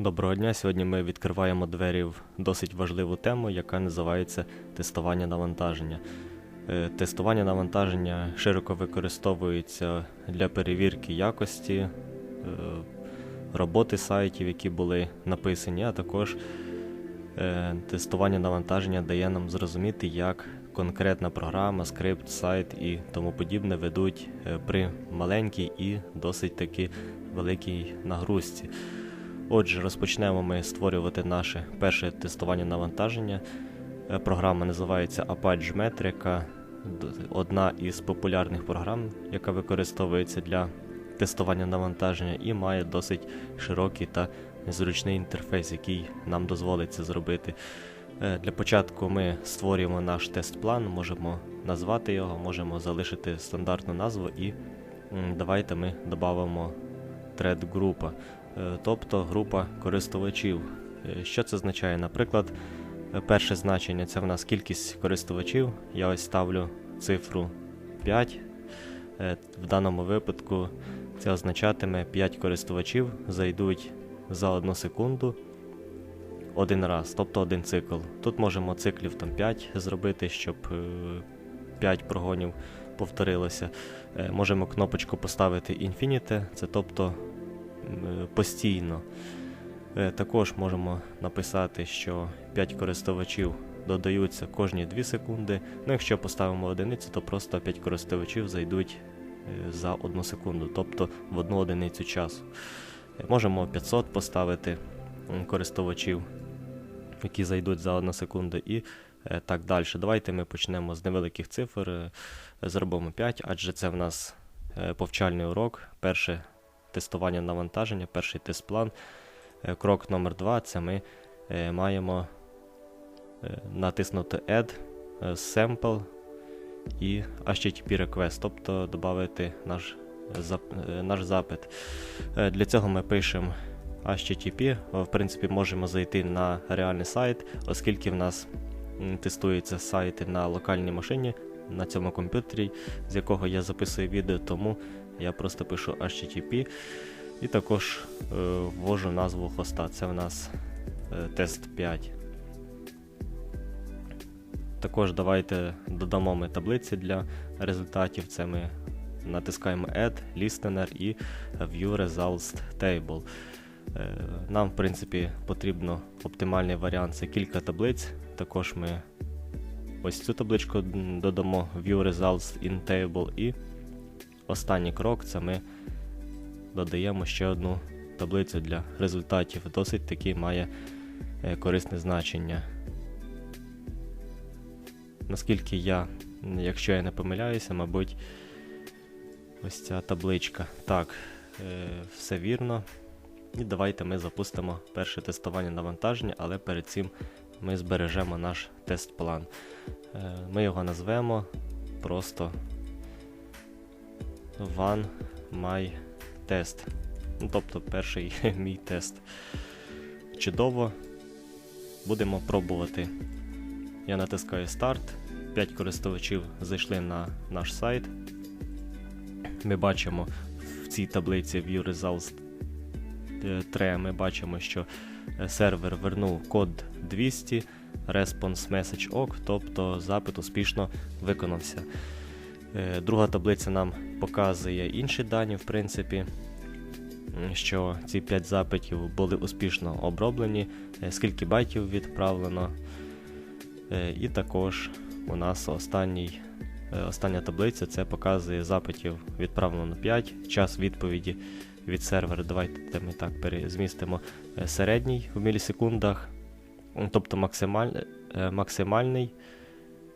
Доброго дня. Сьогодні ми відкриваємо двері в досить важливу тему, яка називається тестування навантаження. Е, Тестування навантаження широко використовується для перевірки якості е, роботи сайтів, які були написані, а також е, тестування навантаження дає нам зрозуміти, як конкретна програма, скрипт, сайт і тому подібне ведуть при маленькій і досить таки великій нагрузці. Отже, розпочнемо ми створювати наше перше тестування навантаження. Е, Програма називається Apache Metrica, одна із популярних програм, яка використовується для тестування навантаження і має досить широкий та зручний інтерфейс, який нам дозволить це зробити. Е, Для початку ми створюємо наш тест-план, можемо назвати його, можемо залишити стандартну назву і давайте ми додамо тред група, тобто група користувачів. Е, Що це означає? Наприклад, е, перше значення це в нас кількість користувачів. Я ось ставлю цифру 5. Е, В даному випадку це означатиме 5 користувачів зайдуть за 1 секунду один раз, тобто один цикл. Тут можемо циклів там 5 зробити, щоб 5 прогонів повторилося. Е, Можемо кнопочку поставити Infinite, це тобто е, постійно. Е, Також можемо написати, що 5 користувачів додаються кожні 2 секунди. Ну, якщо поставимо одиницю, то просто 5 користувачів зайдуть е, за 1 секунду, тобто в одну одиницю часу. Е, Можемо 500 поставити користувачів, які зайдуть за 1 секунду, і е, так далі. Давайте ми почнемо з невеликих цифр, е, зробимо 5, адже це в нас е, повчальний урок, перше тестування навантаження, перший тест-план. Е, Крок номер 2 це ми е, маємо е, натиснути Add, Sample і HTTP request, тобто додати наш, наш запит. Для цього ми пишемо HTTP. В принципі, можемо зайти на реальний сайт, оскільки в нас тестуються сайти на локальній машині на цьому комп'ютері, з якого я записую відео, тому я просто пишу HTTP і також е, ввожу назву хоста. Це в нас е, тест 5. Також давайте додамо ми таблиці для результатів. Це ми натискаємо Add, Listener і View Results Table. Е, Нам, в принципі, потрібно оптимальний варіант це кілька таблиць. Також ми ось цю табличку додамо View Results in Table. І останній крок це ми додаємо ще одну таблицю для результатів. Досить таки має е, корисне значення. Наскільки я, якщо я не помиляюся, мабуть, ось ця табличка. Так, е, все вірно. І давайте ми запустимо перше тестування навантаження, але перед цим ми збережемо наш тест-план. Е, Ми його назвемо просто One My Test. Ну, тобто перший мій тест. Чудово. Будемо пробувати. Я натискаю старт. 5 користувачів зайшли на наш сайт. Ми бачимо в цій таблиці View Results е, 3 ми бачимо, що е, сервер вернув код 200, response message OK, тобто запит успішно виконався. Е, Друга таблиця нам показує інші дані, в принципі, що ці 5 запитів були успішно оброблені, е, скільки байтів відправлено. Е, І також у нас останній, е, остання таблиця це показує запитів відправлено 5, час відповіді від сервера. Давайте ми так перезмістимо середній в мілісекундах, тобто максималь, максимальний,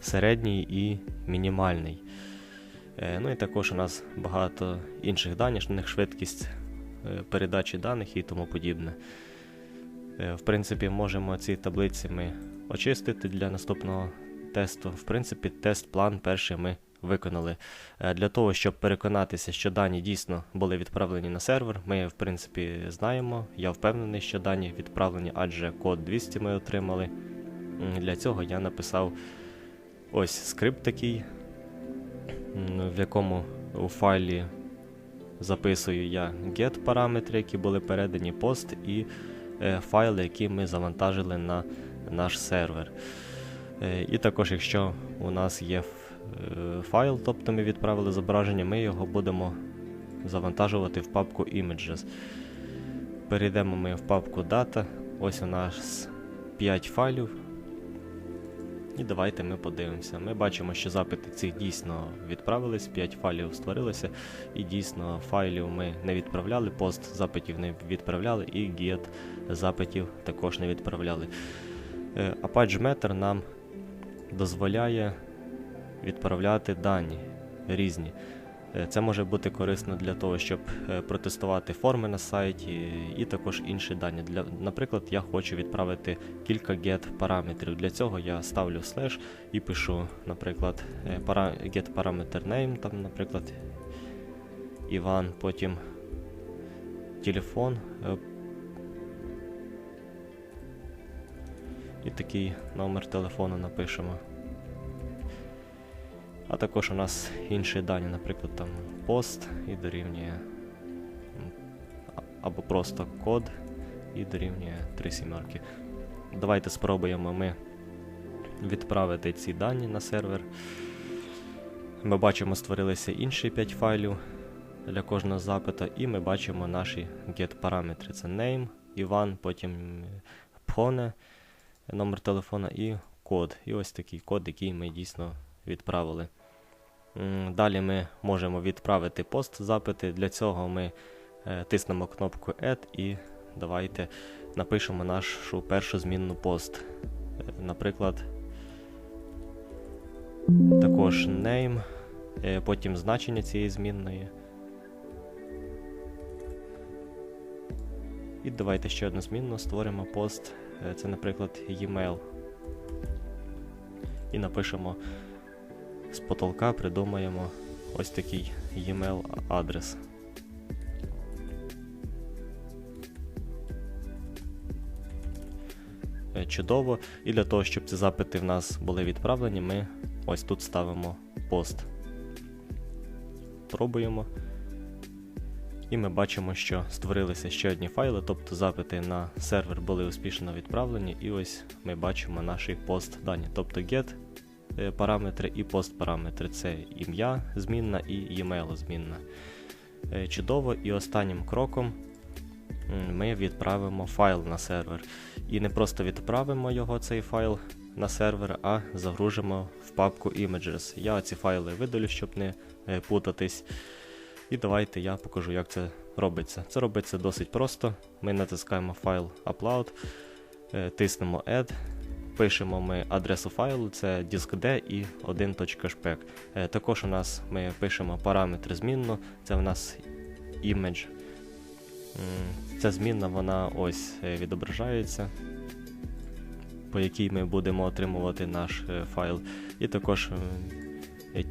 середній і мінімальний. Е, Ну і також у нас багато інших даних, швидкість е, передачі даних і тому подібне. Е, В принципі, можемо ці таблиці ми очистити для наступного тесту. В принципі, тест-план перший ми виконали. Для того, щоб переконатися, що дані дійсно були відправлені на сервер, ми, в принципі, знаємо. Я впевнений, що дані відправлені, адже код 200 ми отримали. Для цього я написав ось скрипт такий, в якому у файлі записую я get параметри, які були передані пост, і е, файли, які ми завантажили на наш сервер. Е, І також, якщо у нас є е, файл, тобто ми відправили зображення, ми його будемо завантажувати в папку Images. Перейдемо ми в папку Data. Ось у нас 5 файлів. І давайте ми подивимося. Ми бачимо, що запити цих дійсно відправились, 5 файлів створилося, і дійсно файлів ми не відправляли, пост запитів не відправляли, і get запитів також не відправляли. Е, Apache Meter нам дозволяє відправляти дані різні. Е, Це може бути корисно для того, щоб е, протестувати форми на сайті і також інші дані. Для, наприклад, я хочу відправити кілька get параметрів. Для цього я ставлю слеш і пишу, наприклад, е, get parameter name, там, наприклад, Іван, потім телефон. І такий номер телефону напишемо. А також у нас інші дані, наприклад, там пост і дорівнює або просто код і дорівнює 3 сімерки. Давайте спробуємо ми відправити ці дані на сервер. Ми бачимо, створилися інші 5 файлів для кожного запита, і ми бачимо наші get параметри. Це name, Іван, потім phone, номер телефона і код. І ось такий код, який ми дійсно відправили. Далі ми можемо відправити пост запити. Для цього ми е, тиснемо кнопку Add і давайте напишемо нашу першу змінну пост. Е, Наприклад, також name, е, потім значення цієї змінної. І давайте ще одну змінну створимо пост. Це, наприклад, e-mail. І напишемо з потолка, придумаємо ось такий e-mail адрес. Е, Чудово. І для того, щоб ці запити в нас були відправлені, ми ось тут ставимо пост. Пробуємо. І ми бачимо, що створилися ще одні файли, тобто запити на сервер були успішно відправлені, і ось ми бачимо наші пост дані. Тобто get параметри і пост параметри це ім'я змінна і e-mail змінна. Е, Чудово, і останнім кроком ми відправимо файл на сервер. І не просто відправимо його, цей файл на сервер, а загружимо в папку Images. Я ці файли видалю, щоб не е, путатись. І давайте я покажу, як це робиться. Це робиться досить просто. Ми натискаємо файл Upload, е, тиснемо Add, пишемо ми адресу файлу, це disk D і 1.spec. Е, Також у нас ми пишемо параметри змінну, це в нас image. Ця змінна вона ось е, відображається, по якій ми будемо отримувати наш е, файл. І також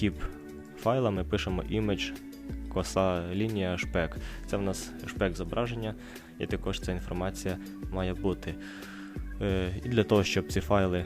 тип файла ми пишемо image коса лінія шпек. Це в нас шпек зображення, і також ця інформація має бути. Е, І для того, щоб ці файли,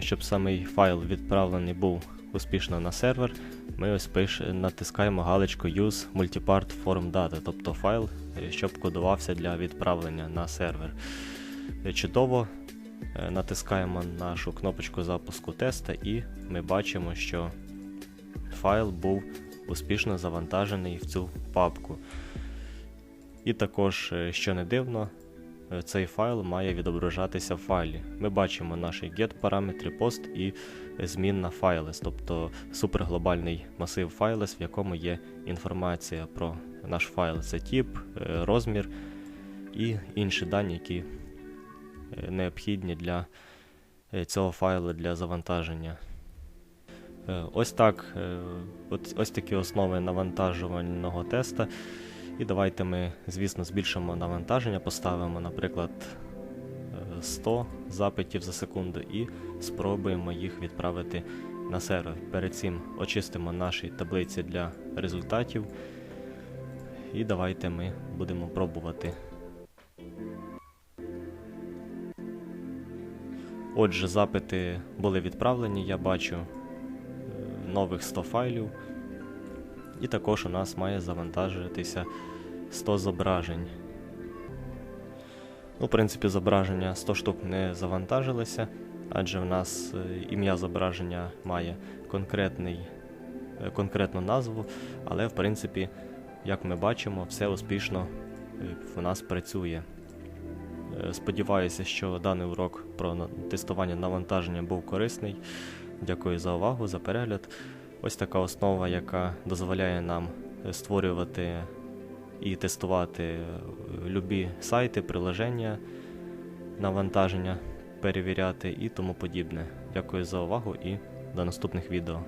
щоб самий файл відправлений був успішно на сервер, ми ось пиш, натискаємо галочку Use Multipart Form Data, тобто файл, е, щоб кодувався для відправлення на сервер. Е, Чудово. Натискаємо нашу кнопочку запуску теста, і ми бачимо, що файл був успішно завантажений в цю папку. І також, що не дивно, цей файл має відображатися в файлі. Ми бачимо наші get параметри пост і змінна файлес, тобто суперглобальний масив файлес, в якому є інформація про наш файл. Це тип, е, розмір і інші дані, які е, необхідні для е, цього файлу для завантаження. Ось так, ось такі основи навантажувального теста. І давайте ми, звісно, збільшимо навантаження, поставимо, наприклад, е, 100 запитів за секунду і спробуємо їх відправити на сервер. Перед цим очистимо наші таблиці для результатів. І давайте ми будемо пробувати. Отже, запити були відправлені, я бачу е, нових 100 файлів. І також у нас має завантажитися 100 зображень. Ну, в принципі, зображення 100 штук не завантажилися, адже в нас е, ім'я зображення має конкретний, е, конкретну назву, але в принципі, як ми бачимо, все успішно е, в нас працює. Сподіваюся, що даний урок про тестування навантаження був корисний. Дякую за увагу, за перегляд. Ось така основа, яка дозволяє нам створювати і тестувати е, любі сайти, приложення, навантаження, перевіряти і тому подібне. Дякую за увагу і до наступних відео.